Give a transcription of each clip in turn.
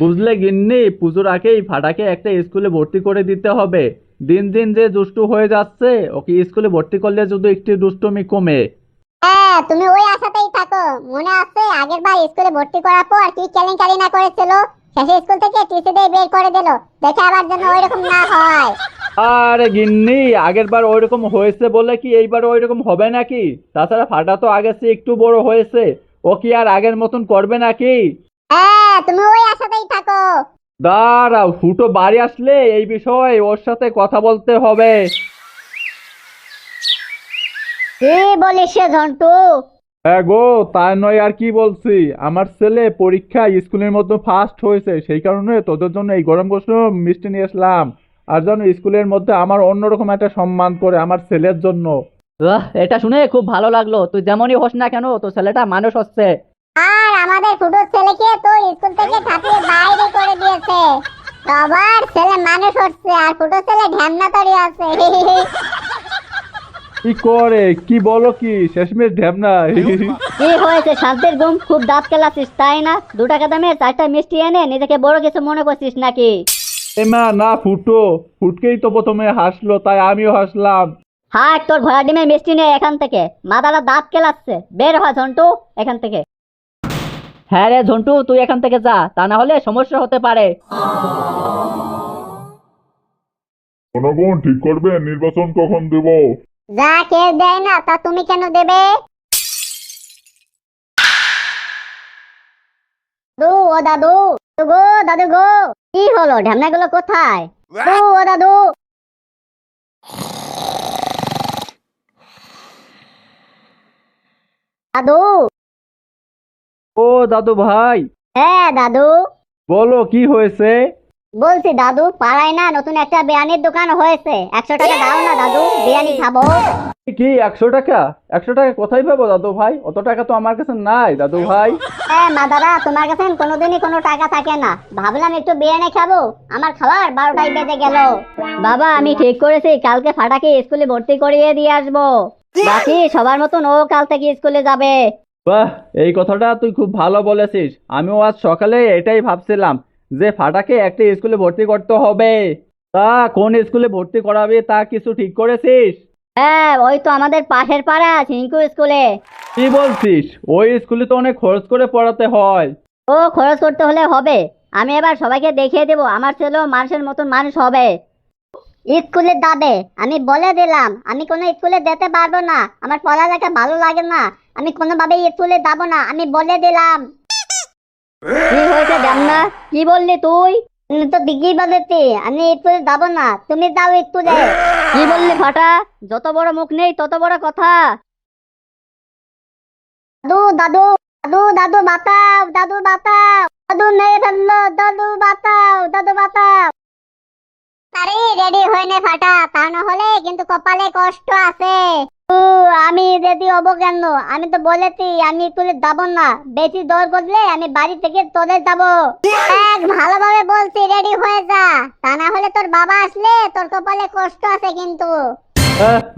বুঝলে গিন্নি পুজোর আগেই ফাটাকে একটা স্কুলে ভর্তি করে দিতে হবে। দিন দিন যে দুষ্টু হয়ে যাচ্ছে ওকে স্কুলে ভর্তি করলে যদি একটু দুষ্টুমি কমে। হ্যাঁ তুমি ওই আশাতেই থাকো। মনে আছে আগের বার স্কুলে ভর্তি করার পর কি কেলেঙ্কারি না করেছিল? শেষে স্কুল থেকে টিসি দিয়ে বের করে দিল। দেখে আবার যেন ওইরকম না হয়। আরে গিন্নি আগের বার ওইরকম হয়েছে বলে কি এইবার ওইরকম হবে নাকি? তাছাড়া ফাটা তো আগের চেয়ে একটু বড় হয়েছে। ও কি আর আগের মতন করবে নাকি? তুমি ওই আশাতেই থাকো। দাঁড়াও ফুটো বাড়ি আসলে এই বিষয়ে ওর সাথে কথা বলতে হবে। কি বলিস সে ঝন্টু? হ্যাঁ গো তাই নয় আর কি বলছি। আমার ছেলে পরীক্ষায় স্কুলের মধ্যে ফার্স্ট হয়েছে সেই কারণে তোদের জন্য এই গরম গরম মিষ্টি নিয়ে আসলাম। আর যেন স্কুলের মধ্যে আমার অন্যরকম একটা সম্মান করে আমার ছেলের জন্য। এটা শুনে খুব ভালো লাগল। তুই যেমনই হোস না কেন তোর ছেলেটা মানুষ হচ্ছে। আর আমাদের ছেলেকে তো স্কুল থেকে ছাপিয়ে বাইরে করে দিয়েছে। সবার ছেলে মানুষ হচ্ছে আর ফুটোর ছেলে ঢ্যামনা তরি আছে। কি করে? কি বলো কি? শেষমেশ ঢ্যাবনা কি হয়েছে? শান্তির ঘুম খুব দাঁত কেলাছিস তাই না? দু টাকা দামে চারটা মিষ্টি এনে নিজেকে বড় কিছু মনে করছিস নাকি? এ মা না ফুটো। ফুটকেই তো প্রথমে হাসলো তাই আমিও হাসলাম। হাট তোর ঘোড়া ডিমের মিষ্টি নিয়ে এখান থেকে। মাদালা দাঁত কেলাচ্ছে। বের হ ঝন্টু এখান থেকে। হ্যাঁ রে ঝন্টু তুই এখান থেকে যা তা না হলে সমস্যা হতে পারে। জনগণ ঠিক করবে? নির্বাচন কখন দেব? যা কেউ দেয় না তা তুমি কেন দেবে? দু ও দাদু দাদু গো দাদু গো কি হলো? ঢ্যামনা গুলো কোথায়? দু ও দাদু। দাদু ও দাদু ভাই। হ্যাঁ দাদু। বলো কি হয়েছে? বলছি দাদু পাড়ায় না নতুন একটা বিরিয়ানির দোকান হয়েছে। একশো টাকা দাও না দাদু বিরিয়ানি খাব। কি একশো টাকা? একশো টাকা কোথায় পাবো দাদু ভাই? অত টাকা তো আমার কাছে নাই দাদু ভাই। হ্যাঁ মাদারা তোমার কাছে কোনোদিনই কোনো টাকা থাকে না। ভাবলাম একটু বিরিয়ানি খাব। আমার খাবার বারোটায় বেজে গেল। বাবা আমি ঠিক করেছি কালকে ফাটাকে স্কুলে ভর্তি করিয়ে দিয়ে আসব। বাকি সবার মতন ও কাল থেকে স্কুলে যাবে। বাহ এই কথাটা তুই খুব ভালো বলেছিস। আমিও আজ সকালে এটাই ভাবছিলাম যে ফাটাকে একটা স্কুলে ভর্তি করতে হবে। তা কোন স্কুলে ভর্তি করাবি তা কিছু ঠিক করেছিস? হ্যাঁ ওই তো আমাদের পাশের পাড়া ঝিঙ্কু স্কুলে। কি বলছিস? ওই স্কুলে তো অনেক খরচ করে পড়াতে হয়। ও খরচ করতে হলে হবে। আমি এবার সবাইকে দেখিয়ে দেবো আমার ছেলেও মানুষের মতন মানুষ হবে। স্কুলে যাবে আমি বলে দিলাম আমি কোনো স্কুলে যেতে পারব না। আমার পড়ালেখা ভালো লাগে না। আমি কোনোভাবে স্কুলে যাব না আমি বলে দিলাম। কি হয়েছে জান্না কি বললি তুই? তুমি তো দিঘি বলেছি আমি স্কুলে যাব না তুমি যাও স্কুলে কি বললি ফাটা? যত বড় মুখ নেই তত বড় কথা। দাদু দাদু দাদু দাদু বাতাও দাদু বাতাও দাদু মেরে ফেলল দাদু বাতাও দাদু বাতাও আরে রেডি হয়ে ফাটা তা না হলে কিন্তু কপালে কষ্ট আছে। আমি রেডি হব কেন? আমি তো বলেছি, আমি তুলে যাব না। বেশি করলে আমি বাড়ি থেকে চলে যাব। দেখ ভালোভাবে বলছি রেডি হয়ে যা। তা না হলে তোর বাবা আসলে তোর কপালে কষ্ট আছে কিন্তু।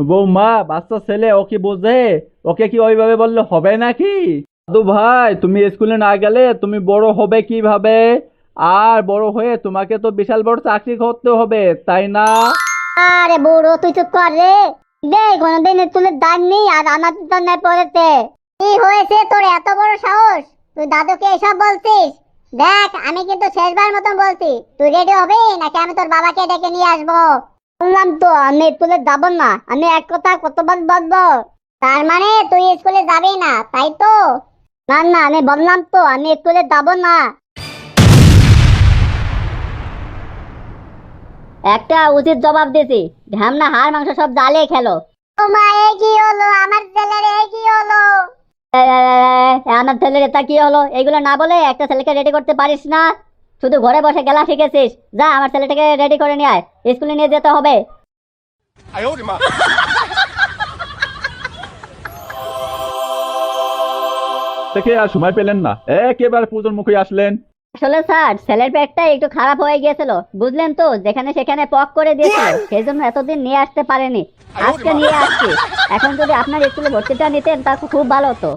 বৌমা, বাচ্চা ছেলে, ও কি বোঝে? ওকে কি ওইভাবে বললে হবে নাকি? দাদু ভাই, তুমি স্কুলে না গেলে তুমি বড় হবে কীভাবে? আর বড় হয়ে তোমাকে তো বিশাল বড় চাকরি করতে হবে, তাই না? আরে বুড়ো, তুই চুপ কর রে। দে কোনোদিন তুলে দাগ নেই আর আমার জন্য পড়েছে কি হয়েছে তোর এত বড় সাহস? তুই দাদুকে এসব বলছিস? দেখ, আমি কিন্তু শেষবার মতন বলছি। তুই রেডি হবি? নাকি আমি তোর বাবাকে ডেকে নিয়ে আসব? বললাম তো, আমি স্কুলে যাব না। আমি এক কথা কতবার বলব? তার মানে তুই স্কুলে যাবি না, তাই তো? না না, আমি বললাম তো, আমি স্কুলে যাব না। একটা উচিত জবাব দিয়েছি। ঢ্যামনা হাড় মাংস সব জ্বালিয়ে খেলো। ও মা এ কি হলো? আমার ছেলের এ কি হলো? আমার ছেলের এটা কি হলো? এগুলো না বলে একটা ছেলেকে রেডি করতে পারিস না? শুধু ঘরে বসে গেলা শিখেছিস। যা আমার ছেলেটাকে রেডি করে নিয়ে আয়। স্কুলে নিয়ে যেতে হবে। দেখে আর সময় পেলেন না? একেবারে পুজোর মুখে আসলেন। আসলে স্যার ছেলের পেটটা একটু খারাপ হয়ে গিয়েছিল বুঝলেন তো যেখানে সেখানে পক করে দিয়েছিল সেই জন্য এতদিন নিয়ে আসতে পারেনি। আজকে নিয়ে আসছি। এখন যদি আপনার স্কুলে ভর্তিটা নিতেন তা খুব ভালো হতো।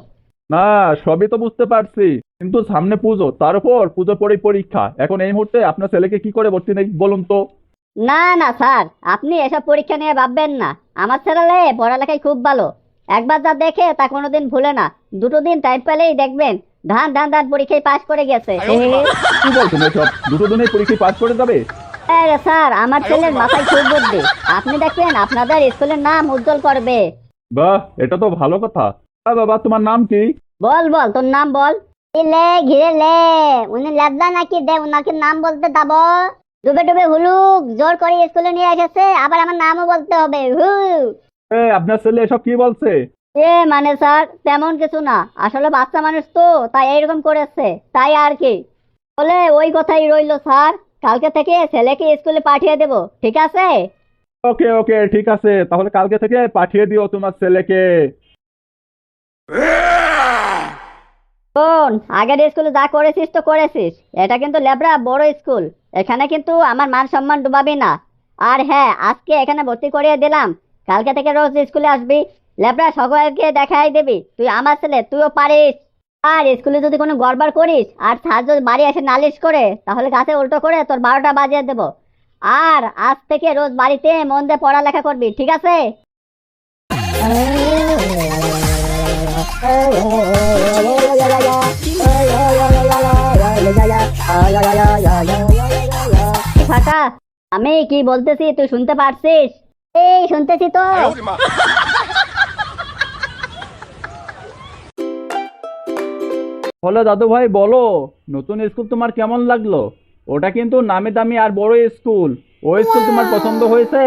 না সবই তো বুঝতে পারছি। কিন্তু সামনে পুজো তার উপর পুজো পরেই পরীক্ষা। এখন এই মুহূর্তে আপনার ছেলেকে কি করে ভর্তি নেই বলুন তো? না না স্যার আপনি এসব পরীক্ষা নিয়ে ভাববেন না। আমার ছেলে পড়ালেখায় খুব ভালো। একবার যা দেখে তা কোনোদিন ভুলে না। দুটো দিন টাইম পেলেই দেখবেন ধান ধান ধান পরীক্ষায় পাশ করে গেছে। কি বলছেন এসব? দুটো দিনের পরীক্ষায় পাস করে যাবে? আরে স্যার আমার ছেলের মাথায় খুব বুদ্ধি আপনি দেখবেন আপনাদের স্কুলের নাম উজ্জ্বল করবে। বাহ এটা তো ভালো কথা। বাবা তোমার নাম কি? বল বল তোর নাম বল। লে ঘিরে লে উনি লেবদা নাকি দে উনাকে নাম বলতে যাব। ডুবে ডুবে হুলুক জোর করে স্কুলে নিয়ে এসেছে আবার আমার নামও বলতে হবে হু। এ আপনার ছেলে এসব কি বলছে? এ মানে স্যার তেমন কিছু না। আসলে বাচ্চা মানুষ তো তাই এইরকম করেছে। তাই আর কি। বলে ওই কথাই রইল স্যার। কালকে থেকে ছেলেকে স্কুলে পাঠিয়ে দেব ঠিক আছে? ওকে ওকে ঠিক আছে। তাহলে কালকে থেকে পাঠিয়ে দিও তোমার ছেলেকে। শোন আগের স্কুলে যা করেছিস তো করেছিস। এটা কিন্তু লেবরা বড় স্কুল। এখানে কিন্তু আমার মান সম্মান ডুবাবি না। আর হ্যাঁ আজকে এখানে ভর্তি করিয়ে দিলাম। কালকে থেকে রোজ স্কুলে আসবি। লেবরা সকলকে দেখাই দিবি। তুই আমার ছেলে, তুইও পারিস। আর স্কুলে যদি কোনো গড়বড় করিস, আর স্যার যদি বাড়ি এসে নালিশ করে, তাহলে গাছে উল্টো করে তোর বারোটা বাজিয়ে দেবো। আর আজ থেকে রোজ বাড়িতে মন দিয়ে পড়ালেখা করবি, ঠিক আছে? আমি কি বলতেছি তুই শুনতে পারছিস? এই, শুনতেছি তো। বলো দাদু ভাই বলো নতুন স্কুল তোমার কেমন লাগল? ওটা কিন্তু নামি দামি আর বড় স্কুল ওই স্কুল তোমার পছন্দ হয়েছে?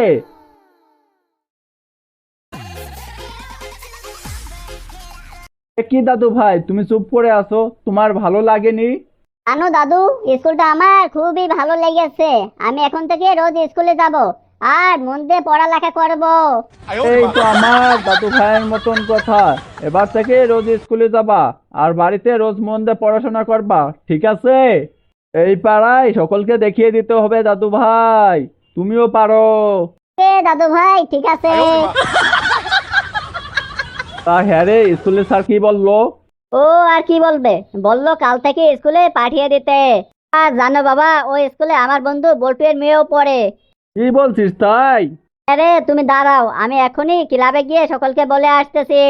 কি দাদু ভাই তুমি চুপ করে আছো? তোমার ভালো লাগেনি? জানো দাদু স্কুলটা আমার খুবই ভালো লেগেছে। আমি এখন থেকে রোজ স্কুলে যাব। আর মন দিয়ে পড়ালেখা করব। এই তো আমার দাদু ভাইয়ের মতন কথা। এবার থেকে রোজ স্কুলে যাবা আর বাড়িতে রোজ মন দিয়ে পড়াশোনা করবা ঠিক আছে? এই পাড়ায় সকলকে দেখিয়ে দিতে হবে দাদু ভাই। তুমিও পারো। দাদু ভাই ঠিক আছে। তা হ্যাঁ রে স্কুলের স্যার কি বলল? ও আর কি বলবে? বলল কাল থেকে স্কুলে পাঠিয়ে দিতে। আর জানো বাবা ওই স্কুলে আমার বন্ধু বল্টুয়ের মেয়েও পড়ে। কি বলছিস তাই? আরে তুমি দাঁড়াও আমি এখনই ক্লাবে গিয়ে সকলকে বলে আসতেছি।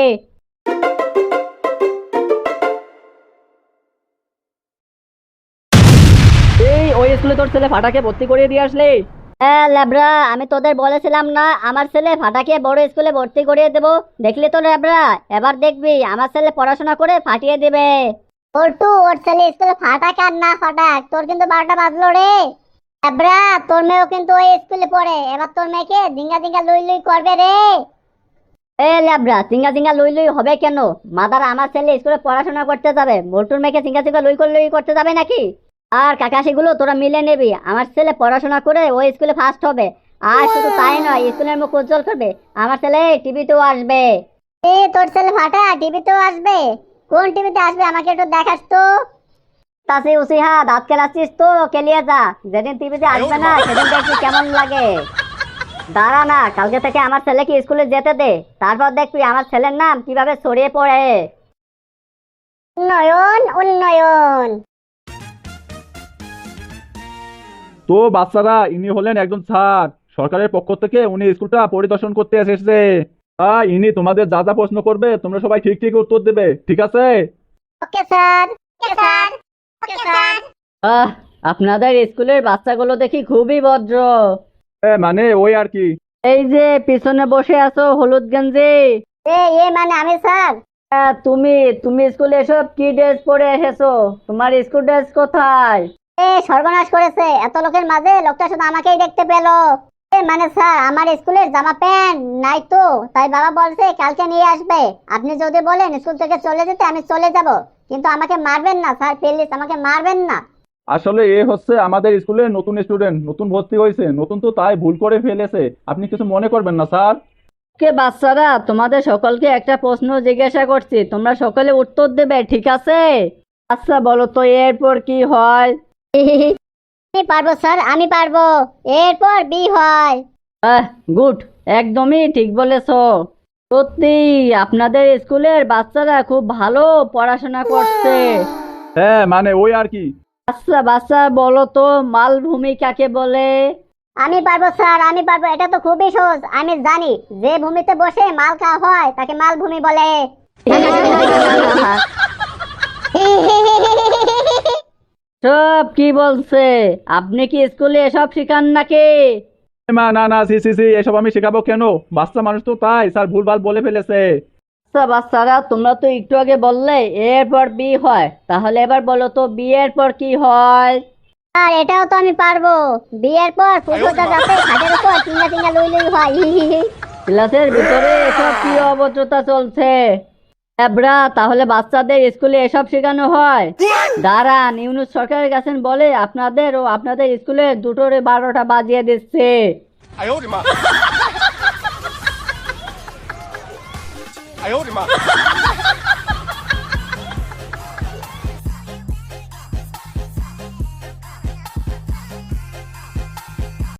এই ওই স্কুলে তোর ছেলে ফাটাকে ভর্তি করিয়ে দিয়ে আসলে? হ্যাঁ ল্যাবরা আমি তোদের বলেছিলাম না আমার ছেলে ফাটাকে বড় স্কুলে ভর্তি করিয়ে দেবো। দেখলি তো ল্যাবরা? এবার দেখবি আমার ছেলে পড়াশোনা করে ফাটিয়ে দেবে। পল্টু ওর ছেলে স্কুলে ফাটাক আর না ফাটাক তোর কিন্তু বারোটা বাজলো রে। এবরা তোর মেয়েও কিন্তু ওই স্কুলে পড়ে। এবার তোর মেয়েকে ডিঙ্গা ডিঙ্গা লুই লুই করবে রে। এ ল্যাবরা চিঙ্গা চিঙ্গা লুই লুই হবে কেন? মাদার আমার ছেলে স্কুলে পড়াশোনা করতে যাবে। মেয়েকে চিঙ্গা চিঙ্গা লুই করে লুই করতে যাবে নাকি? আর কাকাশিগুলো তোরা মিলে নিবি। আমার ছেলে পড়াশোনা করে ওই স্কুলে ফার্স্ট হবে। আর শুধু তাই নয় স্কুলের মুখ উজ্জ্বল করবে। আমার ছেলে টিভিতেও আসবে। এ তোর ছেলে ফাটা টিভিতেও আসবে। কোন টিভিতে আসবে আমাকে একটু দেখাস তো। তাসি উসিহা দাঁত কেলাচ্ছিস তো কেলিয়ে যা। যেদিন টিভিতে আসবে না সেদিন দেখবি কেমন লাগে। দাঁড়া না কালকে থেকে আমার ছেলেকে স্কুলে যেতে দে। তারপর দেখবি আমার ছেলের নাম কীভাবে ছড়িয়ে পড়ে। উন্নয়ন উন্নয়ন। তো বাচ্চারা ইনি হলেন একজন স্যার। সরকারের পক্ষ থেকে উনি স্কুলটা পরিদর্শন করতে এসেছে। তাই ইনি তোমাদের যা যা প্রশ্ন করবে তোমরা সবাই ঠিক ঠিক উত্তর দেবে। ঠিক আছে? Okay sir okay sir. Okay sir. আহ আপনাদের স্কুলের বাচ্চাগুলো দেখি খুবই ভদ্র। এ, মানে ওই আর কি? এই যে পিছনে বসে আছো হলুদ গঞ্জি। এ এ মানে আমি স্যার। আহ, তুমি তুমি স্কুলে এসব কি ড্রেস পরে এসেছ? তোমার স্কুল ড্রেস কোথায়? এ সর্বনাশ করেছে। এত লোকের মাঝে লোকটা শুধু আমাকেই দেখতে পেল। এ মানে স্যার আমার স্কুলের জামা প্যান্ট নাই তো তাই বাবা বলছে কালকে নিয়ে আসবে। আপনি যদি বলেন স্কুল থেকে চলে যেতে আমি চলে যাব। কিন্তু আমাকে মারবেন না স্যার প্লিজ আমাকে মারবেন না। আসলে এ হচ্ছে আমাদের স্কুলের নতুন স্টুডেন্ট নতুন ভর্তি হয়েছে নতুন তো তাই ভুল করে ফেলেছে। আপনি কিছু মনে করবেন না স্যার? কে বাচ্চারা তোমাদের সকলকে একটা প্রশ্ন জিজ্ঞাসা করছি তোমরা সকলে উত্তর দেবে ঠিক আছে? আচ্ছা বলো তো এরপর কি হয়? আমি পারব স্যার আমি পারব। এরপর বি হয়। আহ গুড একদমই ঠিক বলেছ। সত্যি আপনাদের স্কুলের বাচ্চারা খুব ভালো পড়াশোনা করছে। হ্যাঁ মানে ওই আর কি। আচ্ছা বাচ্চা বলো তো মালভূমি কাকে বলে? আমি পারব স্যার আমি পারব এটা তো খুবই সহজ। আমি জানি যে ভূমিতে বসে মাল খাওয়া হয় তাকে মালভূমি বলে। সব কি বলছে? আপনি কি স্কুলে এসব শিখান নাকি? মা না না সি সি সি এসব আমি শেখাবো কেন? বাচ্চা মানুষ তো তাই স্যার ভুলভাল বলে ফেলেছে। আচ্ছা বাচ্চারা তোমরা তো একটু আগে বললে এরপর বি হয়। তাহলে এবার বলো তো বিয়ের পর কি হয়? আর এটাও তো আমি পারব। বিয়ের পর ফুটবলটা রাতে খাটের উপর তিনটা তিনটা লুই লুই হয়। ক্লাসের ভিতরে এসব কি অভদ্রতা চলছে? এবরা তাহলে বাচ্চাদের স্কুলে এসব শেখানো হয়? দাঁড়ান ইউনুস সরকারের কাছে বলে আপনাদের ও আপনাদের স্কুলে দুটোরে বারোটা বাজিয়ে দিচ্ছে। 哎呦我的妈！